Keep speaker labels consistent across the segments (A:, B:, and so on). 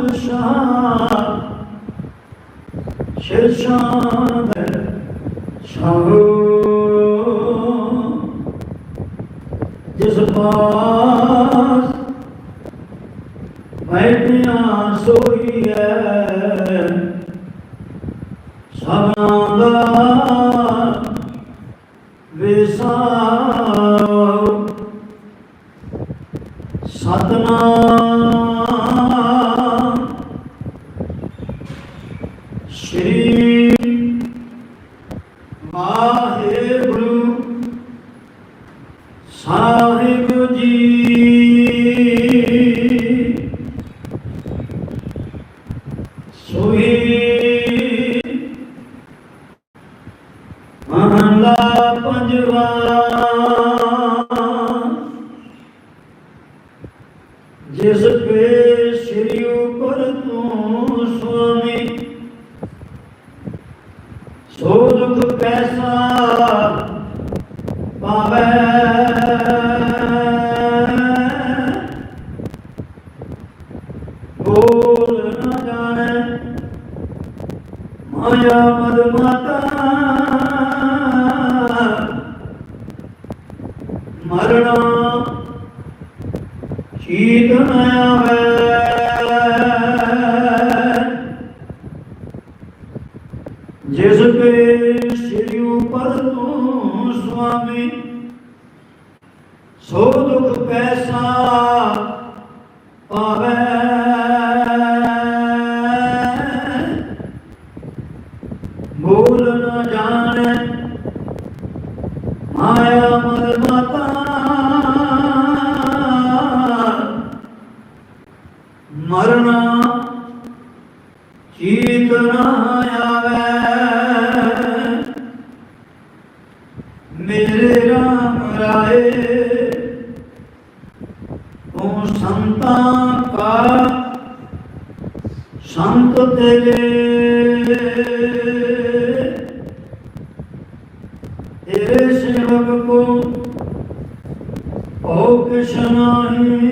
A: ਬਾਦਸ਼ਾਹ ਸ਼ਿਰਸ਼ਾਦ ਸ਼ਾਹੋ ਜਿਸ ਪਾਸ ਬੈਠਿਆ ਸੋਈ ਹੈ ਸਭਨਾਂ ਦਾ ਵਿਸਾਰ। ਸਤਨਾਮ ਸ਼੍ਰੀ ਵਾਹਿਗੁਰੂ ਸਾਹਿਬ ਜੀ। ਸੋਈ ਮਹਲਾ ਪੰਜਵਾ। ਜਿਸ ਪੇ ਸ੍ਰੀ ਉਪਰ ਤੂੰ ਸੁਆਮੀ ਸੋ ਦੁਖ ਪੈਸਾ ਪਾਵੈ। ਬੋਲ ਨਾ ਜਾਣੈ ਮਾਇਆ ਮਦ ਮਾਤਾ ਮਰਣਾ ਚੀਤ ਨ ਆਵੇ। ਜਿਸ ਪੇ ਸ੍ਰੀ ਉਪਰ ਤੂੰ ਸੁਆਮੀ ਸੋ ਦੁਖ ਪੈਸਾ ਪਾਵੇ। ਬੋਲ ਨ ਜਾਣੈ, ਮਾਇਆ ਮਦ ਮਾਤਾ ਚੀਤ ਨਾ ਆਵੇ ਮੇਰੇ ਰਾਮ ਰਾਏ, ਤੂੰ ਸੰਤਾਂ ਕਾ, ਸੰਤ ਤੇਰੇ ਤੇਰੇ ਸੇਵਕ ਕੋ ਓ ਕਿਸ਼ਨਾਹੀ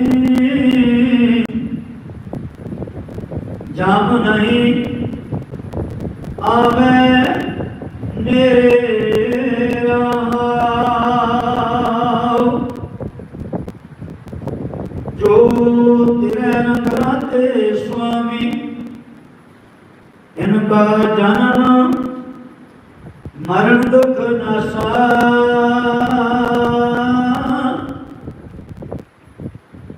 A: ਜਾਮ ਨਹੀਂ ਆਵੇ ਨੇਰੇ ਰਹਾਉ ਜੋ ਤੇਰੇ ਨਗਰਾਤੇ ਸੁਆਮੀ, ਇਨਕਾ ਜਨਮ, ਮਰਨ ਦੁਖ ਨਸਾ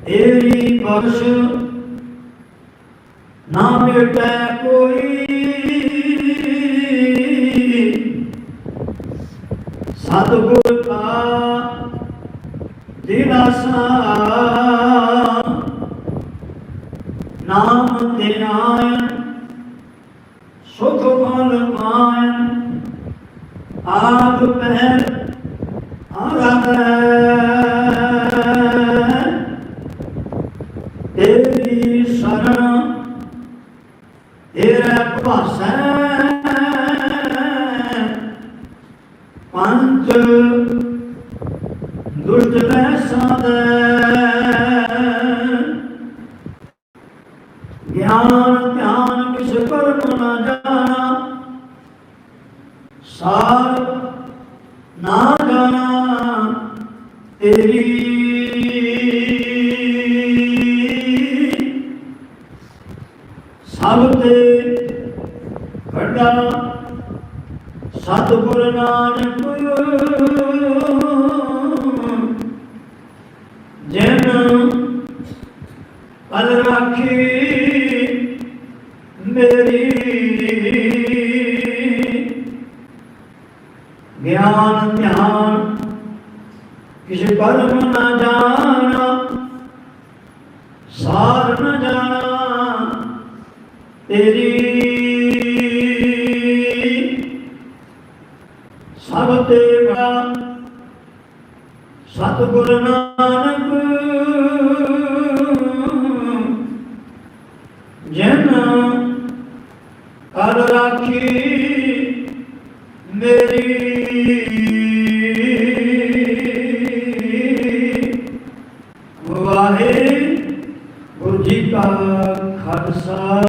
A: ਤੇਰੀ ਬਖਸ਼ ਨਾ ਮਿਟੈ ਕੋਈ ਸਤਿਗੁਰ ਕਾ ਦਿਨਾਸਾ ਨਾਮ ਤੇ ਸੁਖ ਫਲ ਮਾਇਨ ਆਪ ਪਹਿਰ ਆਰਾਧੈ ਤੇਰੀ ਸ਼ਰਨ ਤੇਰਾ ਭਾਸੈ ਪੰਜ ਦੁਸ਼ਟ ਸਾਧੈ ਗਿਆਨ ਧਿਆਨ ਕਿਸ ਕਰਮ ਨਾ ਜਾਣਾ ਸਾਰ ਨਾ ਜਾਣਾ ਤੇਰੀ ਸਤਿਗੁਰ ਨਾਨਕ ਜਿਨ ਪਲ ਰਾਖੀ ਮੇਰੀ ਗਿਆਨ ਧਿਆਨ ਕਿਸੇ ਪਰਮ ਨਾ ਜਾਣਾ, ਸਾਰ ਨਾ ਜਾਣਾ, ਤੇਰੀ ਸਤਿਗੁਰ ਨਾਨਕ ਜਨ ਕਰ ਰਾਖੀ ਮੇਰੀ